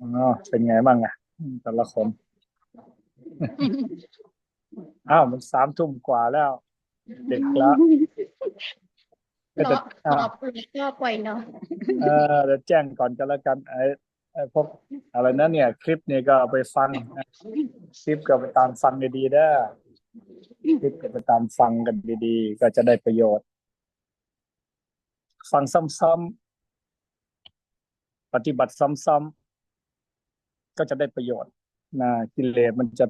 อ๋อเป็นไงบ้างอะแต่ละคน อ้าวมันสามทุ่มกว่าแล้ว เด็กแล้วก็รจะออ่าตอบเลยก็ปล่อยเนาะเออเดี๋ยวแจ้งก่อนกันแล้วกันไอ้ไอ้พวกอะไรนะเนี่ย คลิปเนี่ยก็เอาไปฟังนะคลิปก็ไปตามฟังดีๆเด้อคลิปก็ไปตามฟังกันดีๆ ก็จะได้ประโยชน์ ฟังซ้ำๆ ปฏิบัติซ้ำๆก็จะได้ประโยชน์นะกิเลสมันจะ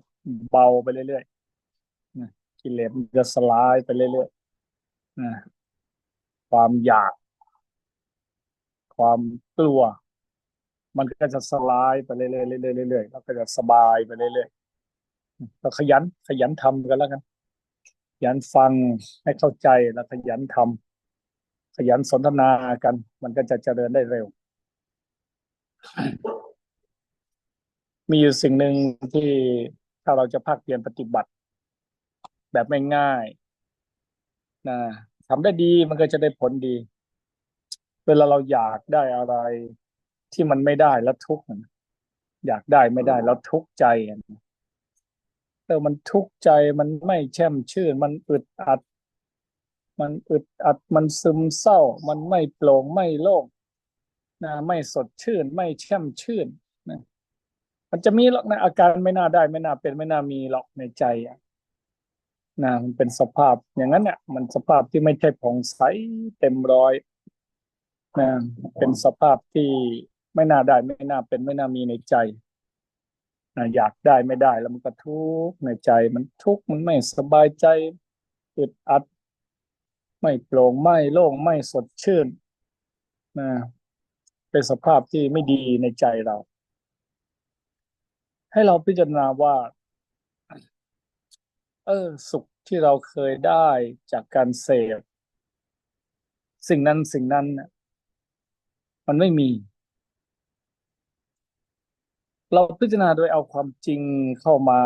เบาไปเรื่อยๆนะกิเลสมันจะสลายไปเรื่อยๆนะความอยาก ความกลัว มันก็จะสลายไปเรื่อยๆเรื่อยๆเรื่อยๆแล้วก็จะสบายไปเรื่อยๆเราขยัน ขยันทำกันแล้วกันขยันฟังให้เข้าใจแล้วขยันทำขยันสนทนากัน มันก็จะเจริญได้เร็ว มีอยู่สิ่งหนึ่งที่ถ้าเราจะภาคเพียรปฏิบัติ แบบไม่ง่ายๆนะทำได้ดีมันก็จะได้ผลดี เวลาเราอยากได้อะไรที่มันไม่ได้แล้วทุกข์อะอยากได้ไม่ได้แล้วทุกข์ใจอะเออมันทุกข์ใจมันไม่แช่มชื่น มันอึดอัด มันอึดอัดมันซึมเศร้า มันไม่โปร่งไม่โล่ง นะไม่สดชื่น ไม่แช่มชื่นนะมันจะมีหรอกนะอาการไม่น่าได้ ไม่น่าเป็นไม่น่ามีหรอกในใจอะนะมันเป็นสภาพอย่างนั้นเนี่ยมันสภาพที่ไม่ใช่ผ่องใสเต็มร้อยนะเป็นสภาพที่ไม่น่าได้ไม่น่าเป็นไม่น่ามีในใจนะอยากได้ไม่ได้แล้วมันก็ทุกข์ในใจ มันทุกข์มันไม่สบายใจอึดอัด ไม่โปร่งไม่โล่งไม่สดชื่นนะ เป็นสภาพที่ไม่ดีในใจเรา ให้เราพิจารณาว่า เออ สุขที่เราเคยได้จากการเสพสิ่งนั้นสิ่งนั้นน่ะมันไม่มี เราพิจารณาโดยเอาความจริงเข้ามา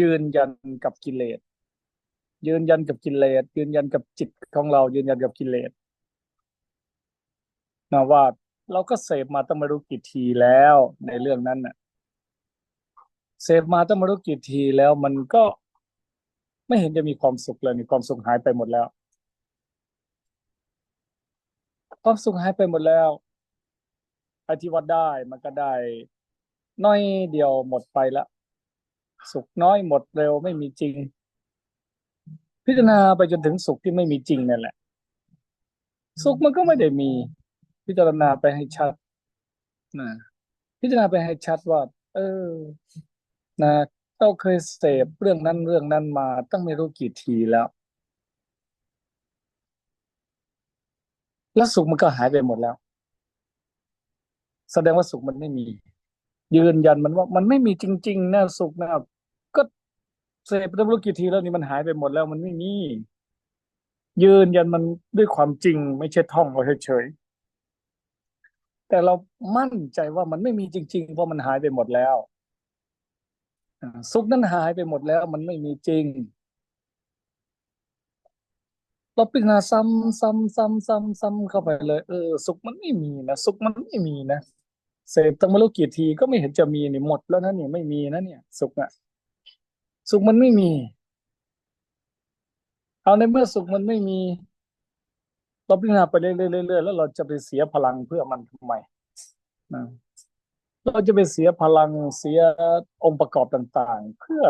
ยืนยันกับกิเลสยืนยันกับกิเลสยืนยันกับจิตของเรายืนยันกับกิเลสนะว่า เราก็เสพมาตั้งไม่รู้กี่ทีแล้วในเรื่องนั้นน่ะ เสพมาตั้งไม่รู้กี่ทีแล้วมันก็ไม่เห็นจะมีความสุขเลยมีความสุขหายไปหมดแล้ว ความสุขหายไปหมดแล้วไอ้ที่ว่าได้มันก็ได้น้อยเดียวหมดไปละสุขน้อยหมดเร็วไม่มีจริง พิจารณาไปจนถึงสุขที่ไม่มีจริงนั่นแหละ สุขมันก็ไม่ได้มี พิจารณาไปให้ชัดนะพิจารณาไปให้ชัดว่า เออ นะเราเคยเสพเรื่องนั้นเรื่องนั้นมาตั้งไม่รู้กี่ทีแล้ว แล้วสุขมันก็หายไปหมดแล้ว แสดงว่าสุขมันไม่มี ยืนยันมันว่ามันไม่มีจริง ๆนะสุขนะก็เสพไปตั้งไม่รู้กี่ทีแล้วนี่มันหายไปหมดแล้ว มันไม่มียืนยันมันด้วยความจริง ไม่ใช่ท่องเอาเฉยๆ แต่เรามั่นใจว่ามันไม่มีจริง ๆ เพราะมันหายไปหมดแล้วสุขนั้นหายไปหมดแล้วมันไม่มีจริง เราพิจารณาซ้ำซ้ำซ้ำซ้ำซ้ำเข้าไปเลย เออ สุขมันไม่มีนะสุขมันไม่มีนะเสพตั้งไม่รู้กี่ทีก็ไม่เห็นจะมีนี่หมดแล้วนะเนี่ยไม่มีนะเนี่ย สุขอะสุขมันไม่มี เอาในเมื่อสุขมันไม่มี เราพิจารณาไปเรื่อยๆเรื่อยๆแล้วเราจะไปเสียพลังเพื่อมันทำไมนะเราจะไปเสียพลังเสียองค์ประกอบต่างๆ เพื่อ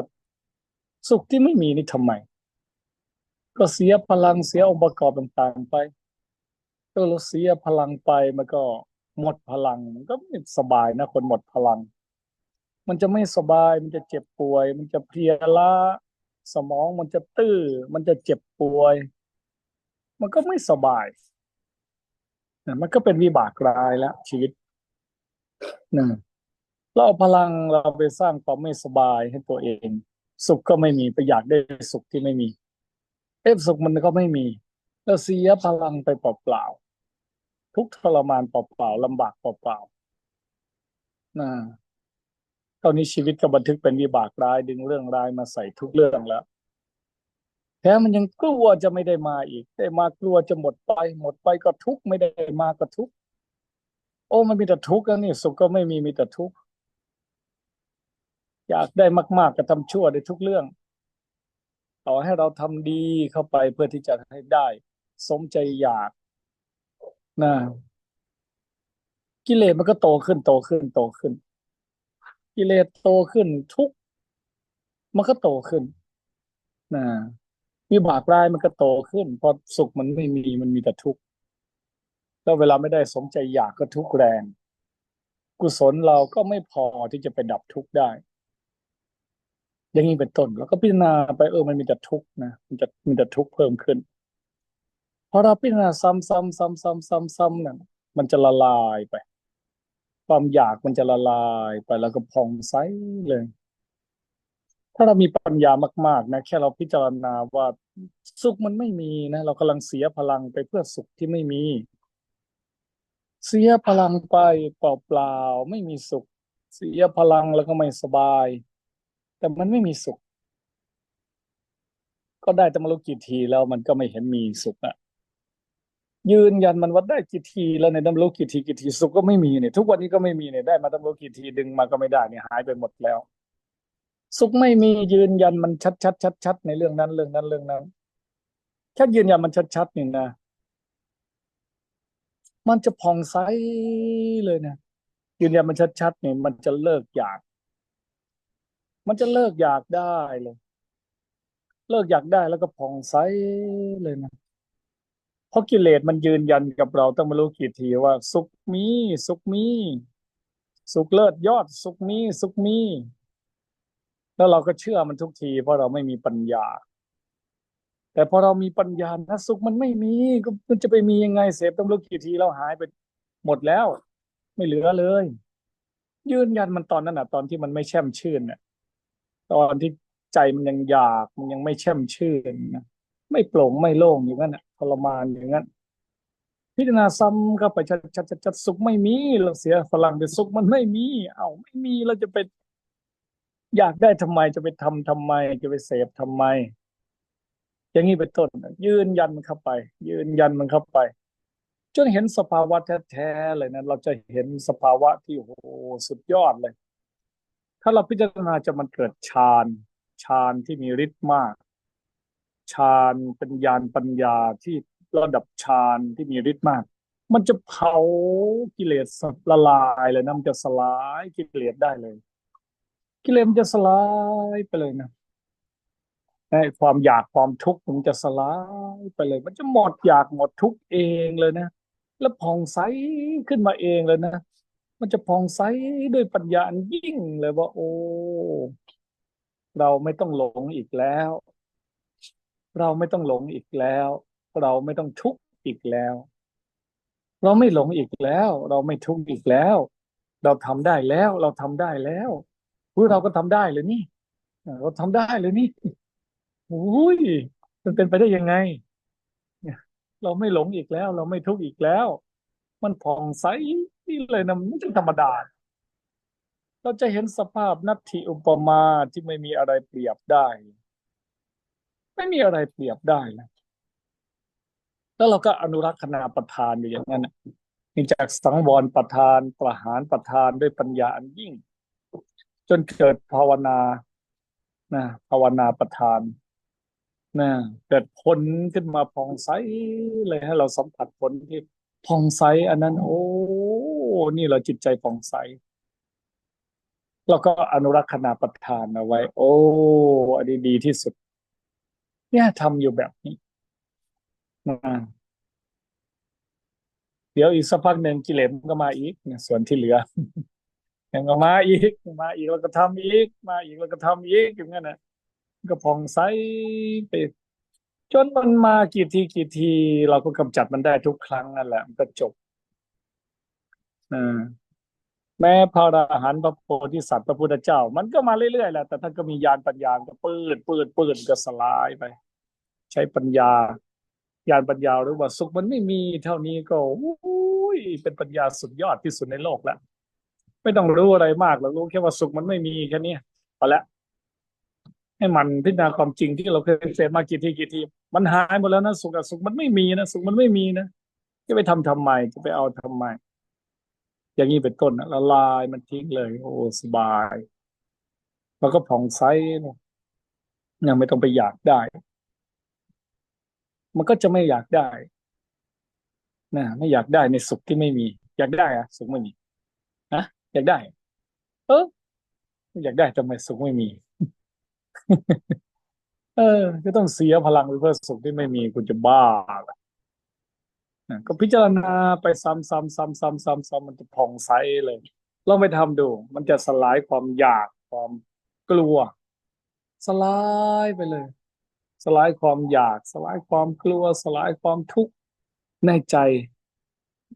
สุขที่ไม่มีนี่ทำไม ก็เสียพลังเสียองค์ประกอบต่างๆไปก็เราเสียพลังไปมันก็หมดพลังมันก็ไม่สบายนะคนหมดพลัง มันจะไม่สบายมันจะเจ็บป่วย มันจะเพลียล้าสมองมันจะตื้อ มันจะเจ็บป่วย มันก็ไม่สบายนะมันก็เป็นวิบากร้ายแล้วชีวิตนะเราเอาพลังเราไปสร้างความไม่สบายให้ตัวเอง สุขก็ไม่มีไปอยากได้สุขที่ไม่มีเอฟสุขมันก็ไม่มี แล้วเสียพลังไปเปล่าๆทุกทรมานเปล่าๆลำบากเปล่าๆนะตอนนี้ชีวิตก็บันทึกเป็นวิบากร้ายดึงเรื่องร้ายมาใส่ทุกเรื่องแล้ว แถมมันยังกลัวจะไม่ได้มาอีก ได้มากลัวจะหมดไป หมดไปก็ทุกข์ไม่ได้มาก็ทุกข์โอ้มันมีแต่ทุกข์แล้วนี่สุขก็ไม่มีมีแต่ทุกข์อยากได้มาก ๆ ก็ทำชั่วในทุกเรื่อง ต่อให้เราทำดีเข้าไปเพื่อที่จะให้ได้ สมใจอยากนะกิเลสมันก็โตขึ้นโตขึ้นโตขึ้น กิเลสโตขึ้นทุกมันก็โตขึ้นนะ วิบากร้ายมันก็โตขึ้น พอสุขมันไม่มีมันมีแต่ทุกข์แล้วเวลาไม่ได้สมใจอยากก็ทุกข์แรง กุศลเราก็ไม่พอที่จะไปดับทุกข์ได้ อย่างนี้เป็นต้น แล้วก็พิจารณาไปเออมันมีแต่ทุกข์นะมันจะมีแต่ทุกข์เพิ่มขึ้นพอเราพิจารณาซ้ำซ้ำซ้ำซ้ำซ้ำซ้ำนั่นมันจะละลายไป ความอยากมันจะละลายไปแล้วก็พองใสเลย ถ้าเรามีปัญญามากๆนะแค่เราพิจารณาว่าสุขมันไม่มีนะเรากำลังเสียพลังไปเพื่อสุขที่ไม่มี เสียพลังไปเปล่าๆไม่มีสุข เสียพลังแล้วก็ไม่สบาย แต่มันไม่มีสุข ก็ได้แต่มารู้กี่ทีแล้วมันก็ไม่เห็นมีสุขอะยืนยันมันวัดได้กี่ทีแล้วในดำรู้กี่ทีกี่ทีสุขก็ไม่มีเนี่ยทุกวันนี้ก็ไม่มีเนี่ยได้มาดำรู้กี่ทีดึงมาก็ไม่ได้เนี่ยหายไปหมดแล้ว สุขไม่มียืนยันมันชัดชัดชัดชัดในเรื่องนั้นเรื่องนั้นเรื่องนั้นแค่ยืนยันมันชัดชัดนี่นะ มันจะผ่องใสเลยนะยืนยันมันชัดชัดนี่มันจะเลิกอยาก มันจะเลิกอยากได้เลย เลิกอยากได้แล้วก็ผ่องใสเลยนะเพราะกิเลสมันยืนยันกับเราต้องมารู้กี่ทีว่า สุขมี สุขมี สุขเลิศยอด สุขมี สุขมี แล้วเราก็เชื่อมันทุกที เพราะเราไม่มีปัญญา แต่พอเรามีปัญญานะสุขมันไม่มีก็มันจะไปมียังไงเสพต้องรู้กี่ทีเราหายไปหมดแล้ว ไม่เหลือเลย ยืนยันมันตอนนั้นอะตอนที่มันไม่แช่มชื่นเนี่ยตอนที่ใจมันยังอยากมันยังไม่แช่มชื่นนะไม่โปร่งไม่โล่งอย่างนั้นทรมานอย่างนั้นพิจารณาซ้ำเข้าไปชัดชัดชัดสุขไม่มีเราเสียพลังแต่สุขมันไม่มี เอาไม่มีเราจะไป อยากได้ทำไมจะไปทำทำไม จะไปเสพทำไม อย่างนี้เป็นต้นยืนยันมันเข้าไป ยืนยันมันเข้าไปจนเห็นสภาวะแท้ๆเลยนะเราจะเห็นสภาวะที่โอ้สุดยอดเลย ถ้าเราพิจารณาจะมันเกิดฌานฌานที่มีฤทธิ์มากฌานเป็นญาณปัญญาที่ระดับฌานที่มีฤทธิ์มาก มันจะเผากิเลสละลายเลยนะมันจะสลายกิเลสได้เลย กิเลสมันจะสลายไปเลยนะความอยากความทุกข์มันจะสลายไปเลย มันจะหมดอยากหมดทุกข์เองเลยนะ แล้วผ่องใสขึ้นมาเองเลยนะ มันจะผ่องใสด้วยปัญญาอันยิ่งเลยว่า โอ้ เราไม่ต้องหลงอีกแล้ว เราไม่ต้องหลงอีกแล้ว เราไม่ต้องทุกข์อีกแล้ว เราไม่หลงอีกแล้ว เราไม่ทุกข์อีกแล้ว เราทำได้แล้ว เราทำได้แล้ว เฮ้ยเราก็ทำได้เลยนี่เราทำได้เลยนี่โอ้ยมันเป็นไปได้ยังไงเราไม่หลงอีกแล้ว เราไม่ทุกข์อีกแล้ว มันผ่องใสนี่เลยนะไม่ใช่ธรรมดา เราจะเห็นสภาพนัตถิอุปมาที่ไม่มีอะไรเปรียบได้ ไม่มีอะไรเปรียบได้นะแล้วเราก็อนุรักษณาประทานอยู่อย่างนั้นนี่จากสังวรประทานประหารประทานด้วยปัญญาอันยิ่ง จนเกิดภาวนานะภาวนาประทานนะเกิดผลขึ้นมาพองใสเลยให้เราสัมผัสผลที่พองใสอันนั้น โอ้นี่เราจิตใจพองใสแล้วก็อนุรักษณาประทานเอาไว้ โอ้อันนี้ดีที่สุด เนี่ยทำอยู่แบบนี้เดี๋ยวอีกสักพักหนึ่งกิเลสมันก็มาอีกส่วนที่เหลือ ยังก็มาอีกมาอีกแล้วก็ทำอีก มาอีกแล้วก็ทำอีกอย่างนั้นนะก็ผ่องใสไปจนมันมากี่ทีกี่ที เราก็กำจัดมันได้ทุกครั้งนั่นแหละมันก็จบอ่าแม้พระอรหันต์พระโพธิสัตว์พระพุทธเจ้า มันก็มาเรื่อยๆแหละแต่ท่านก็มีญาณปัญญาก็ปืดปืดปืดก็สลายไป ใช้ปัญญาญาณปัญญาหรือว่าสุขมันไม่มีเท่านี้ก็อุ้ยเป็นปัญญาสุดยอดที่สุดในโลกแล้ว ไม่ต้องรู้อะไรมากหรอกรู้แค่ว่าสุขมันไม่มีแค่นี้พอละให้มันพิจารณาความจริงที่เราเคยเสพมากี่ทีกี่ทีมันหายหมดแล้วนะสุขสุขมันไม่มีนะสุขมันไม่มีนะจะไปทำทำไมจะไปเอาทำไม อย่างนี้เป็นต้นนะละลายมันทิ้งเลย โอ้สบาย แล้วก็ผ่องใสนะยังไม่ต้องไปอยากได้ มันก็จะไม่อยากได้นะไม่อยากได้ในสุขที่ไม่มี อยากได้อะสุขไม่มี อยากได้ เอออยากได้ทำไมสุขไม่มี เออ ก็ต้องเสียพลังไปเพื่อสุขที่ไม่มีคุณจะบ้าเหรอก็พิจารณาไปซ้ำซ้ำซ้ำซ้ำซ้ำซ้ำมันจะผ่องใสเลยลองไปทำดู มันจะสลายความอยากความกลัว สลายไปเลย สลายความอยาก สลายความกลัว สลายความทุกข์ในใจ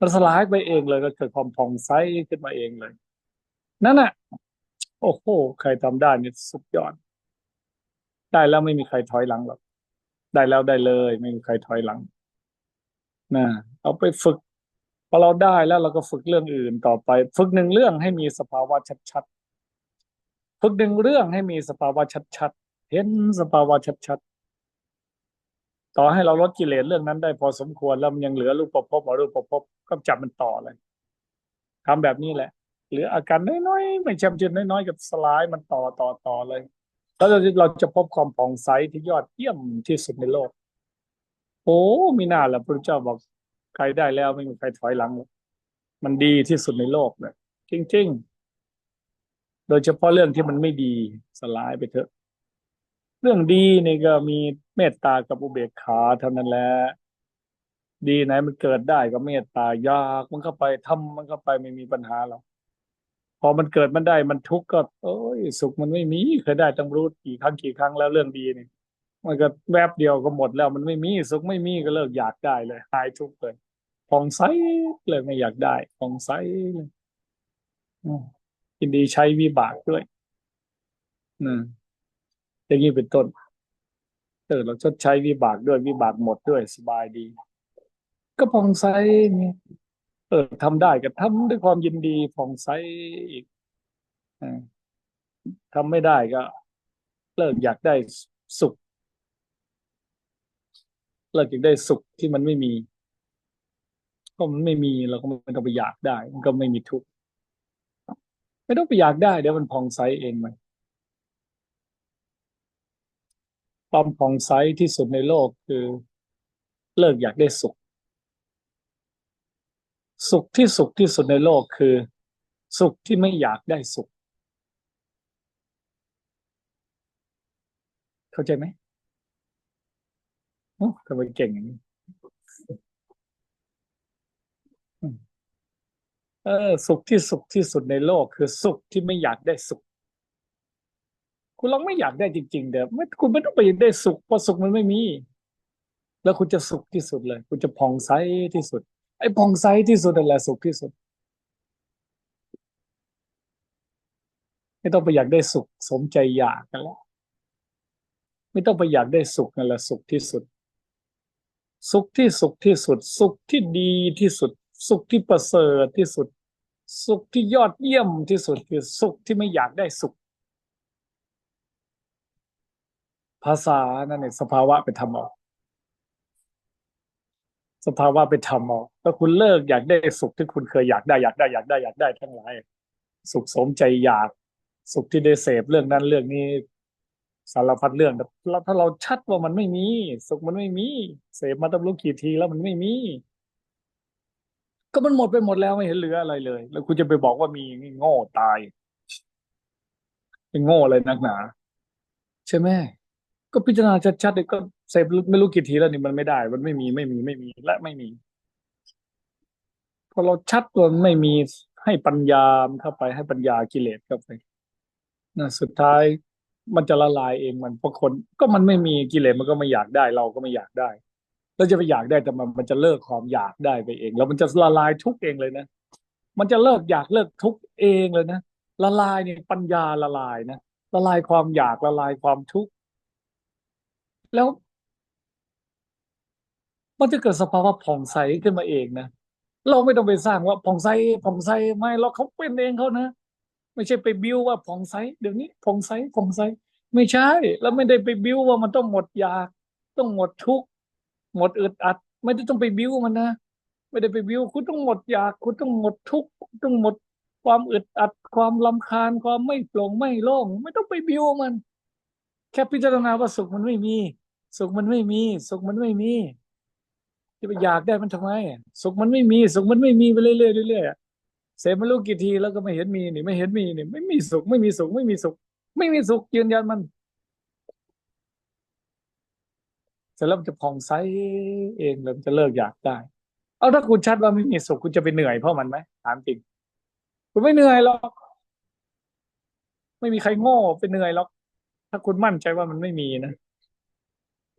มันสลายไปเองเลยก็เกิดความผ่องใสขึ้นมาเองเลย นั่นน่ะ โอ้โห ใครทำได้เนี่ยสุดยอด ได้แล้วไม่มีใครถอยหลังหรอก ได้แล้วได้เลย ไม่มีใครถอยหลังนะเอาไปฝึกพอเราได้แล้วเราก็ฝึกเรื่องอื่นต่อไป ฝึกหนึ่งเรื่องให้มีสภาวะชัดๆฝึกหนึ่งเรื่องให้มีสภาวะชัดๆเห็นสภาวะชัดๆต่อให้เราลดกิเลสเรื่องนั้นได้พอสมควรแล้วมันยังเหลือรูปประพอรูปประพก็จับมันต่อเลยทำแบบนี้แหละ หลืออาการน้อยๆไม่จำเป็นน้อยๆกับสลายมันต่อต่อต่อเลย แล้วเราจะเราจะพบความผ่องใสที่ยอดเยี่ยมที่สุดในโลก โอ้มีหน้าแหละพระเจ้าบอกใครได้แล้วไม่มีใครถอยหลัง มันดีที่สุดในโลกเลยจริงๆ โดยเฉพาะเรื่องที่มันไม่ดีสลายไปเถอะ เรื่องดีนี่ก็มีเมตตากับอุเบกขาเท่านั้นแหละดีไหนมันเกิดได้ก็เมตตายากมันก็ไปทำมันก็ไปไม่มีปัญหาหรอก พอมันเกิดมันได้มันทุกข์ก็ โอ้ยสุขมันไม่มีเคยได้ต้องรู้กี่ครั้งกี่ครั้งแล้วเรื่องดีนี่มันก็แวบเดียวก็หมดแล้วมันไม่มีสุขไม่มีก็เลิกอยากได้เลยหายทุกข์เลยผ่องใสเลยไม่อยากได้ผ่องใสเลยอืมยินดีใช้วิบากด้วยนะอย่างนี้เป็นต้นเออเราชดใช้วิบากด้วยวิบากหมดด้วยสบายดี ก็ผ่องใสนี่ เออทำได้ก็ทำด้วยความยินดีผ่องใสอีกทำไม่ได้ก็ เลิกอยากได้สุข เลิกอยากได้สุขที่มันไม่มีก็มันไม่มีเราก็ไม่ต้องไปอยากได้ มันก็ไม่มีทุกข์ไม่ต้องไปอยากได้เดี๋ยวมันผ่องใสเองมันความผ่องใสที่สุดในโลกคือ เลิกอยากได้สุข สุขที่สุขที่สุดในโลกคือ สุขที่ไม่อยากได้สุข เข้าใจไหมโอ้ทำไมเก่งอย่างนี้เออสุขที่สุขที่สุดในโลกคือสุขที่ไม่อยากได้สุข คุณลองไม่อยากได้จริง ๆ เดี๋ยวไม่คุณไม่ต้องไปได้สุขเพราะสุขมันไม่มี แล้วคุณจะสุขที่สุดเลย คุณจะผ่องใสที่สุด ไอ้ผ่องใสที่สุดนั่นแหละสุขที่สุด ไม่ต้องไปอยากได้สุข สมใจอยากกันแล้วไม่ต้องไปอยากได้สุขนั่นแหละสุขที่สุด สุขที่สุขที่สุด สุขที่ดีที่สุด สุขที่ประเสริฐที่สุด สุขที่ยอดเยี่ยมที่สุดคือสุขที่ไม่อยากได้สุข ภาษานั่นเองสภาวะไปทำเอา สภาวะไปทำเอาถ้าคุณเลิกอยากได้สุขที่คุณเคยอยากได้อยากได้อยากได้อยากได้ทั้งหลายสุขสมใจอยากสุขที่ได้เสพเรื่องนั้นเรื่องนี้สารพัดเรื่องแต่ถ้าเราชัดว่ามันไม่มี สุขมันไม่มี เสพมาตั้งรู้กี่ทีแล้วมันไม่มี ก็มันหมดไปหมดแล้วไม่เห็นเหลืออะไรเลย แล้วคุณจะไปบอกว่ามีโง่ตายเป็นโง่อะไรนักหนา ใช่ไหมก็พิจารณาชัดๆเลยก็ เสพไม่รู้กี่ทีแล้วนี่มันไม่ได้ มันไม่มีไม่มีไม่มีและไม่มีพอเราชัดว่าไม่มีให้ปัญญาเข้าไปให้ปัญญากิเลสเข้าไปนะสุดท้ายมันจะละลายเองมันเพราะคน ก็มันไม่มีกิเลสมันก็ไม่อยากได้ เราก็ไม่อยากได้ แล้วจะไปอยากได้แต่มันมันจะเลิกความอยากได้ไปเอง แล้วมันจะละลายทุกเองเลยนะมันจะเลิกอยากเลิกทุกเองเลยนะละลายเนี่ยปัญญาละลายนะละลายความอยากละลายความทุกข์แล้ว มันจะเกิดสภาวะผ่องใสขึ้นมาเองนะเราไม่ต้องไปสร้างว่าผ่องใสผ่องใสไม่เราเขาเป็นเองเขานะไม่ใช่ไปบิ้วว่าผ่องใสเดี๋ยวนี้ผ่องใสผ่องใสไม่ใช่ แล้วไม่ได้ไปบิ้วว่ามันต้องหมดอยากต้องหมดทุกข์หมดอึดอัด ไม่ได้ต้องไปบิ้วมันนะไม่ได้ไปบิวคุณต้องหมดอยากคุณต้องหมดทุกข์ต้องหมดความอึดอัดความลำคาญความไม่โปร่งไม่โล่งไม่ต้องไปบิวมัน แค่พิจารณาว่าสุขมันไม่มี สุขมันไม่มี สุขมันไม่มี จะไปอยากได้มันทำไม สุขมันไม่มี สุขมันไม่มีไปเรื่อยๆเรื่อยๆเสพมาลูกกี่ทีแล้วก็ไม่เห็นมีนี่ไม่เห็นมีนี่ไม่มีสุขไม่มีสุขไม่มีสุข ไม่มีสุขยืนยันมันเสร็จแล้วมันจะผ่องใสเองเลยมันจะเลิกอยากได้ เอาถ้าคุณชัดว่าไม่มีสุขคุณจะไปเหนื่อยเพราะมันไหมถามจริงคุณไม่เหนื่อยหรอก ไม่มีใครโง่ไปเหนื่อยหรอก ถ้าคุณมั่นใจว่ามันไม่มีนะ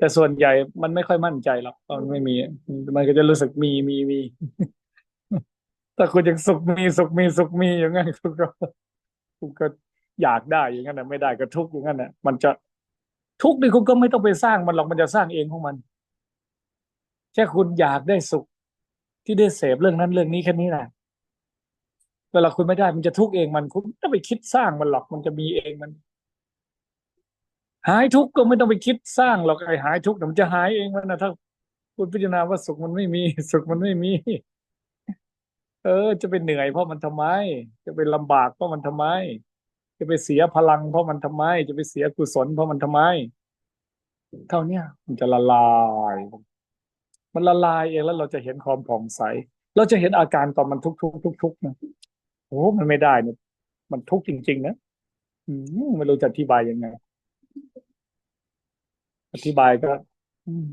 แต่ส่วนใหญ่มันไม่ค่อยมั่นใจหรอกมันไม่มี มันก็จะรู้สึกมีมีมีถ้าคุณยังสุขมีสุขมีสุขมีอย่างนั้นคุณก็คุณก็อยากได้อย่างนั้นนะไม่ได้ก็ทุกข์อย่างนั้นนะมันจะทุกข์นี่คุณก็ไม่ต้องไปสร้างมันหรอกมันจะสร้างเองของมันแค่คุณอยากได้สุขที่ได้เสพเรื่องนั้นเรื่องนี้แค่นี้แหละเวลาคุณไม่ได้มันจะทุกข์เองมันคุณไม่ต้องไปคิดสร้างมันหรอกมันจะมีเองมัน หายทุกข์ก็ไม่ต้องไปคิดสร้างหรอกไอ้หายทุกข์เดี๋ยวมันจะหายเองมันนะถ้าคุณพิจารณาว่าสุขมันไม่มี สุขมันไม่มี เออ จะไปเหนื่อยเพราะมันทำไม จะไปลำบากเพราะมันทำไม จะไปเสียพลังเพราะมันทำไม จะไปเสียกุศลเพราะมันทำไม เท่าเนี้ยมันจะละลาย มันละลายเองแล้วเราจะเห็นความผ่องใส เราจะเห็นอาการตอนมันทุกทุกทุกทุกนะโอ้มันไม่ได้เนี่ยมันทุกข์จริง ๆ นะอืมไม่รู้จะอธิบายยังไง อธิบายก็อืม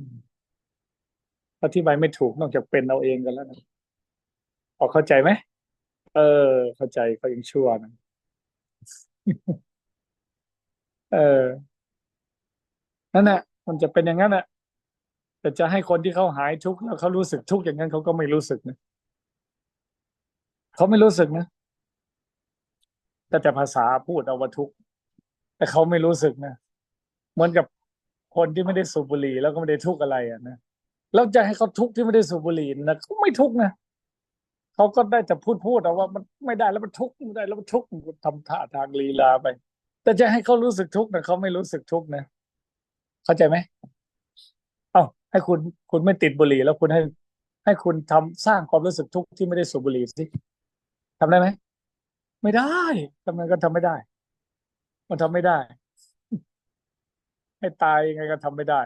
อธิบายไม่ถูกนอกจากเป็นเอาเองกันแล้วนะพอเข้าใจไหมเออ เข้าใจเขายังชั่วนะเออนั่นแหละมันจะเป็นอย่างนั้นแหละแต่จะให้คนที่เขาหายทุกข์แล้วเขารู้สึกทุกข์อย่างนั้นเขาก็ไม่รู้สึกนะเขาไม่รู้สึกนะแต่แต่ภาษาพูดเอาว่าทุกข์แต่เขาไม่รู้สึกนะ เหมือนกับคนที่ไม่ได้สูบบุหรี่แล้วก็ไม่ได้ทุกข์อะไรอะนะแล้วจะให้เขาทุกข์ที่ไม่ได้สูบบุหรี่นะเขาไม่ทุกข์นะเขาก็ได้แต่พูดพูดเอาว่ามันไม่ได้แล้วมันทุกข์ไม่ได้แล้วมันทุกข์ทำท่าทางลีลาไป แต่จะให้เขารู้สึกทุกข์นะเขาไม่รู้สึกทุกข์นะเข้าใจไหมเอ้าให้คุณคุณไม่ติดบุหรี่แล้วคุณให้ ให้คุณทำสร้างความรู้สึกทุกข์ที่ไม่ได้สูบบุหรี่สิทำได้ไหมไม่ได้ทำไมก็ทำไม่ได้ มันทำไม่ได้ ให้ตายยังไงก็ทำไม่ได้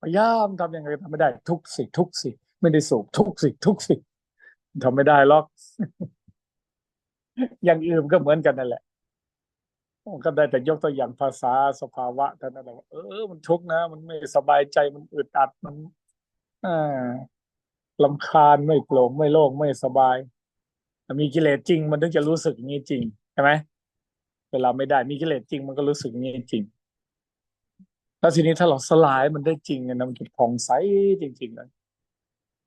พยายามทำยังไงก็ทำไม่ได้ ทุกสิทุกสิไม่ได้สูบทุกสิทุกสิทำไม่ได้หรอก อย่างอื่นก็เหมือนกันนั่นแหละก็ได้แต่ยกตัวอย่างภาษาสภาวะเท่านั้นแหละเออมันทุกข์นะ มันไม่สบายใจมันอึดอัดมันอ่าลำคาญไม่โปร่งไม่โล่งไม่สบายมีกิเลสจริง มันถึงจะรู้สึกอย่างนี้จริงใช่ไหมเวลาไม่ได้มีกิเลสจริง มันก็รู้สึกอย่างนี้จริง แล้วทีนี้ถ้าเราสลายมันได้จริงนะมันจะผ่องใสจริง ๆ เลย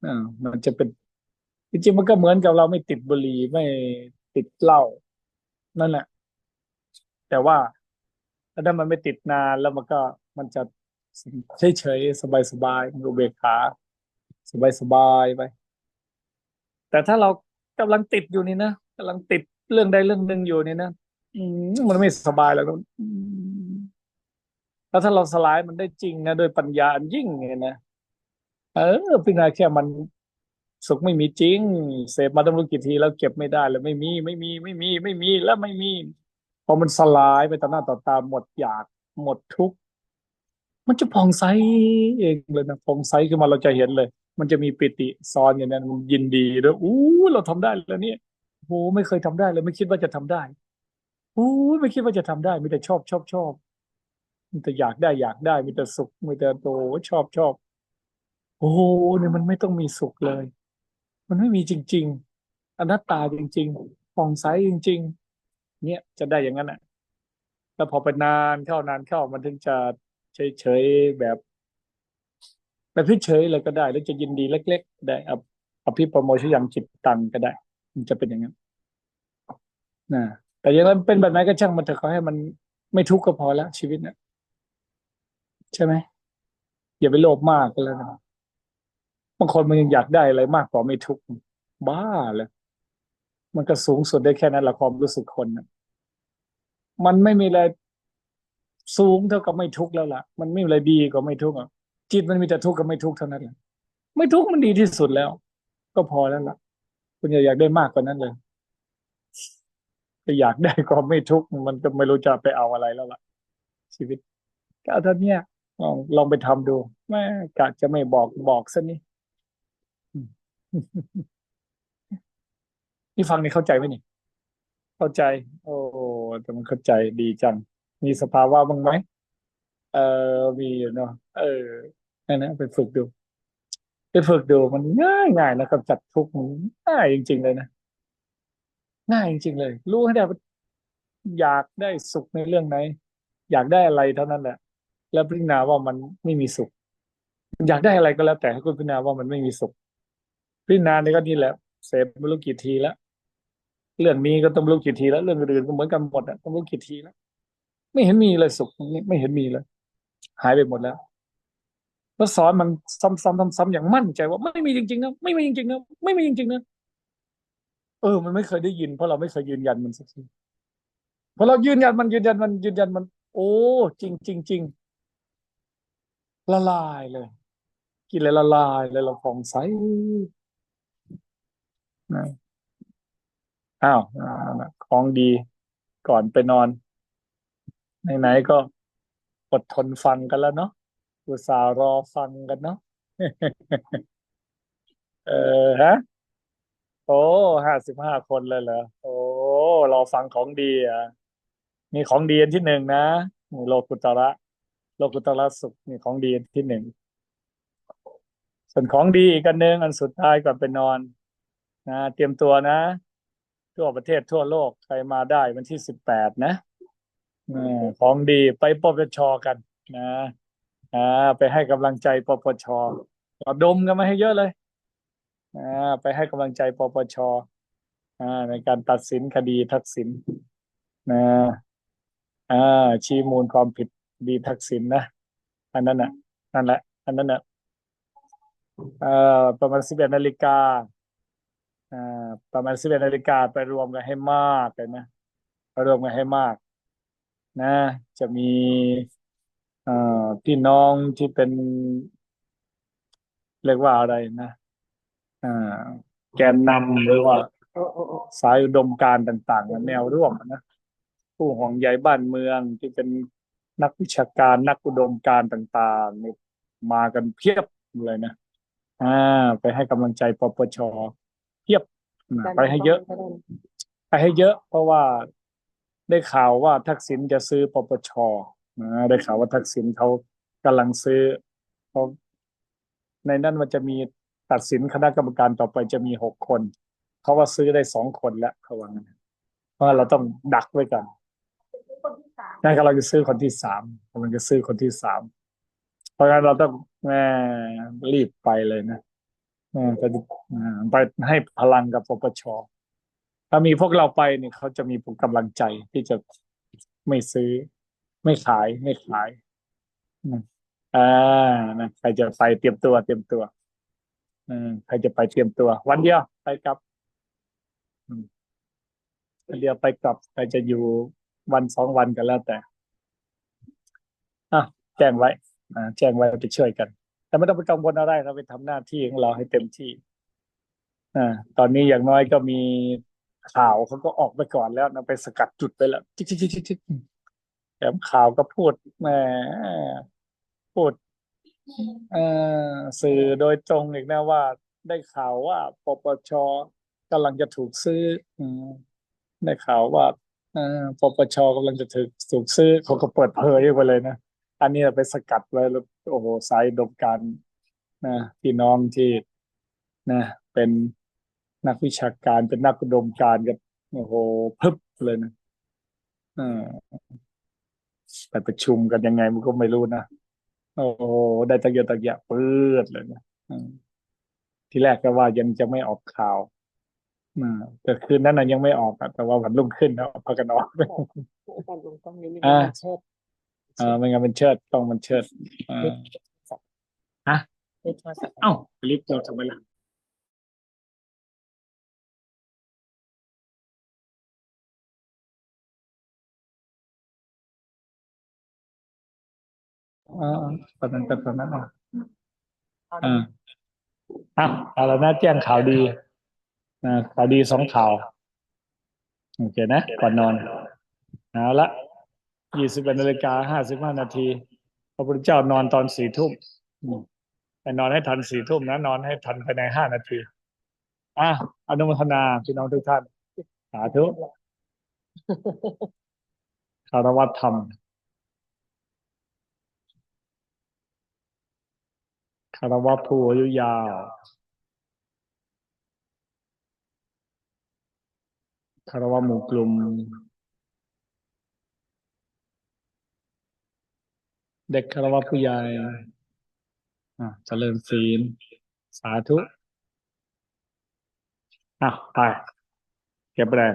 อ่ามันจะเป็น จริงๆมันก็เหมือนกับเราไม่ติดบุหรี่ไม่ติดเหล้านั่นแหละ แต่ว่าถ้ามันไม่ติดนานแล้วมันก็มันจะเฉยๆสบายๆมันอุเบกขาสบายๆไป แต่ถ้าเรากำลังติดอยู่นี่นะกำลังติดเรื่องใดเรื่องหนึ่งอยู่นี่นะอืมันไม่สบายแล้ว แล้วถ้าเราสลายมันได้จริงนะโดยปัญญาอันยิ่งเนี่ยนะเออพิจารณาแค่มันสุขไม่มีจริง เสพมาตั้งรู้กี่ทีแล้วเก็บไม่ได้แล้วไม่มีไม่มีไม่มีไม่มีแล้วไม่มีพอมันสลายไปต่อหน้าต่อตาหมดอยากหมดทุกข์มันจะผ่องใสเองเลยนะผ่องใสขึ้นมาเราจะเห็นเลย มันจะมีปิติซ้อนอย่างนั้นมันยินดีด้วยอู้เราทำได้แล้วเนี่ยโอ้ไม่เคยทำได้เลยไม่คิดว่าจะทำได้อู้ไม่คิดว่าจะทำได้มีแต่ชอบชอบชอบ มีแต่อยากได้อยากได้มีแต่สุขมีแต่โตชอบชอบ โอ้โหเนี่ยมันไม่ต้องมีสุขเลย มันไม่มีจริง ๆอนัตตาจริงๆผ่องใสจริง ๆ เนี่ยจะได้อย่างนั้นอะแล้วพอไปนานเข้านานเข้ามันถึงจะเฉยๆแบบแบบเฉยๆเลยก็ได้หรือจะยินดีเล็ก ๆ ได้ออภิปโมชยังจิตตังก็ได้ มันจะเป็นอย่างนั้นนะแต่ยังนั้นเป็นแบบไหนก็ช่างมันเถอะขอให้มันไม่ทุกข์ก็พอแล้วชีวิตนะ ใช่ไหมอย่าไปโลภมากก็แล้วกันบางคนมันยังอยากได้อะไรมากกว่าไม่ทุกข์บ้าเลยมันก็สูงสุดได้แค่นั้นละความรู้สึกคนนะมันไม่มีอะไรสูงเท่ากับไม่ทุกข์แล้วล่ะ มันไม่มีอะไรดีกว่าไม่ทุกข์อะจิตมันมีแต่ทุกข์กับไม่ทุกข์เท่านั้นแหละไม่ทุกข์มันดีที่สุดแล้ว ก็พอแล้วล่ะ คุณอย่าอยากได้มากกว่านั้นเลยถ้าอยากได้ความไม่ทุกข์มันก็ไม่รู้จะไปเอาอะไรแล้วล่ะ ชีวิตก็เอาเท่าเนี้ย ลองลองไปทำดูแม่กะจะไม่บอกบอกซะนี่นี่ฟังนี่เข้าใจไหมนี่ เข้าใจ โอ้แต่มันเข้าใจดีจัง มีสภาวะบ้างไหมเออมีอยู่เนาะเออนั่นนะไปฝึกดู ไปฝึกดูมันง่ายง่ายนะกำจัดทุกข์ง่ายจริง ๆ เลยนะง่ายจริงๆเลย รู้ให้ได้อยากได้สุขในเรื่องไหน อยากได้อะไรเท่านั้นแหละ แล้วพิจารณาว่ามันไม่มีสุข อยากได้อะไรก็แล้วแต่ให้คุณพิจารณาว่ามันไม่มีสุข พิจารณาในก็นี่แหละเสพไม่รู้กี่ทีแล้วเรื่องนี้ก็ต้องไม่รู้กี่ทีแล้ว เรื่องอื่นก็เหมือนกันหมดอะต้องไม่รู้กี่ทีแล้ว ไม่เห็นมีเลยสุขไม่เห็นมีเลย หายไปหมดแล้วแล้วสอนมันซ้ำๆซ้ำๆอย่างมั่นใจว่าไม่มีจริงๆนะไม่มีจริงๆนะไม่มีจริงๆนะเออ มันไม่เคยได้ยิน เพราะเราไม่เคยยืนยันมันสักทีพอเรายืนยันมันยืนยันมันยืนยันมัน โอ้ จริงจริงจริง ละลายเลย กินเลยละลายเลยเราผ่องใสนะอ้าวอ่าของดีก่อนไปนอนไหนๆก็อดทนฟังกันแล้วเนาะอุตส่าห์รอฟังกันเนาะเออฮะ โอ้ห้าสิบห้าคนเลยเหรอโอ้รอฟังของดีอะมีของดีอันที่หนึ่งนะมีโลกุตระ ลกุตระสุขนี่ของดีที่หนึ่งส่วนของดีอีกอันหนึ่งอันสุดท้ายก่อนไปนอนนะเตรียมตัวนะ ทั่วประเทศทั่วโลกใครมาได้วันที่สิบแปดนะอของดีไปปปชกันนะอ่าไปให้กำลังใจปปชระดมกันมาให้เยอะเลยอ่าไปให้กำลังใจปปชอ่าในการตัดสินคดีทักษิณนะอ่าชี้มูลความผิด ดีทักษิณนะอันนั้นน่ะนั่นแหละ อันนั้นน่ะเอ่อประมาณสิบเอ็ดนาฬิกาอ่าประมาณสิบเอ็ดนาฬิกาไปรวมกันให้มากเลยนะไปรวมกันให้มาก นะ จะมีเอ่อพี่น้องที่เป็นเรียกว่าอะไรนะอ่าแกนนำหรือว่าสายอุดมการต่าง ๆ แนวร่วมนะผู้ห่วงใยบ้านเมืองที่เป็น นักวิชาการนักอุดมการณ์ต่างๆนี่มากันเพียบเลยนะอ่า ไปให้กำลังใจปปชเพียบนะไปให้เยอะ ไปให้เยอะ เพราะว่าได้ข่าวว่าทักษิณจะซื้อปปชนะได้ข่าวว่าทักษิณเขากำลังซื้อเขาในนั้นมันจะมีตัดสินคณะกรรมการต่อไปจะมีหกคน เขาว่าซื้อได้สองคนแล้วเขาว่างั้นเพราะเราต้องดักไว้ก่อนค นั่นก็เราจะซื้อคนที่สามกำลังจะซื้อคนที่สาม เพราะงั้นเราต้องแม่รีบไปเลยนะจะอ่าไปให้พลังกับปปช ถ้ามีพวกเราไปเนี่ยเขาจะมีกำลังใจที่จะไม่ซื้อ ไม่ขายไม่ขายอ่านะใครจะไปเตรียมตัวเตรียมตัวอืมใครจะไปเตรียมตัว วันเดียวไปกลับวันเดียวไปกลับใครจะอยู่ วันสองวันกันแล้วแต่อะแจ้งไว้อ่าแจ้งไว้ไปช่วยกัน แต่ไม่ต้องไปกังวลอะไรเราไปทำหน้าที่ของเราให้เต็มที่อ่าตอนนี้อย่างน้อยก็มีข่าวเขาก็ออกไปก่อนแล้วนะไปสกัดจุดไปแล้วจิ๊กจิ๊กจิ๊กจิ๊กแถมข่าวก็พูดแหมพูดเอ่อสื่อโดยตรงอีกนะว่า ได้ข่าวว่าปปชกำลังจะถูกซื้อได้ข่าวว่า ปปชกำลังจะถูกถูกซื้อเขาก็เปิดเผยไปเลยนะ อันนี้ไปสกัดไว้แล้วโอ้โหสายดมการนะพี่น้องที่นะ เป็นนักวิชาการเป็นนักอุดมการกันโอ้โหพึบเลยนะเออไปประชุมกันยังไงมันก็ไม่รู้นะโอ้โหได้ตะเกียบตะเกียบปื้ดเลยนะทีแรกก็ว่ายังจะไม่ออกข่าว อ่าแต่คืนนั้นน่ะยังไม่ออกอะแต่ว่าวันรุ่งขึ้นแล้วพากันออกอาจารย์ลุงต้องนี้อ่ามันเชิดอ่าไม่งั้นมันเชิดต้องมันเชิดอ่าฮะเล่นโทรศัพท์เอ้าลิฟต์เราทำไมล่ะอ่าตอนนั้นก็ตอนนั้นอะเอาอ่าอะเอาละนะแจ้งข่าวดี นะข่าวดีสองข่าวโอเคนะ ก่อนนอนเอาละยี่สิบนาฬิกาห้าสิบห้านาทีพระพุทธเจ้านอนตอนสี่ทุ่มอืมไปนอนให้ทันสี่ทุ่มนะ นอนให้ทันภายในห้านาทีอะอนุโมทนาพี่น้องทุกท่าน สาธุคารวะธรรมคารวะผู้อายุยาว คารวะหมู่กลุ่ม เด็กคารวะผู้ใหญ่เจริญศีล สาธุอะไปเก็บแรง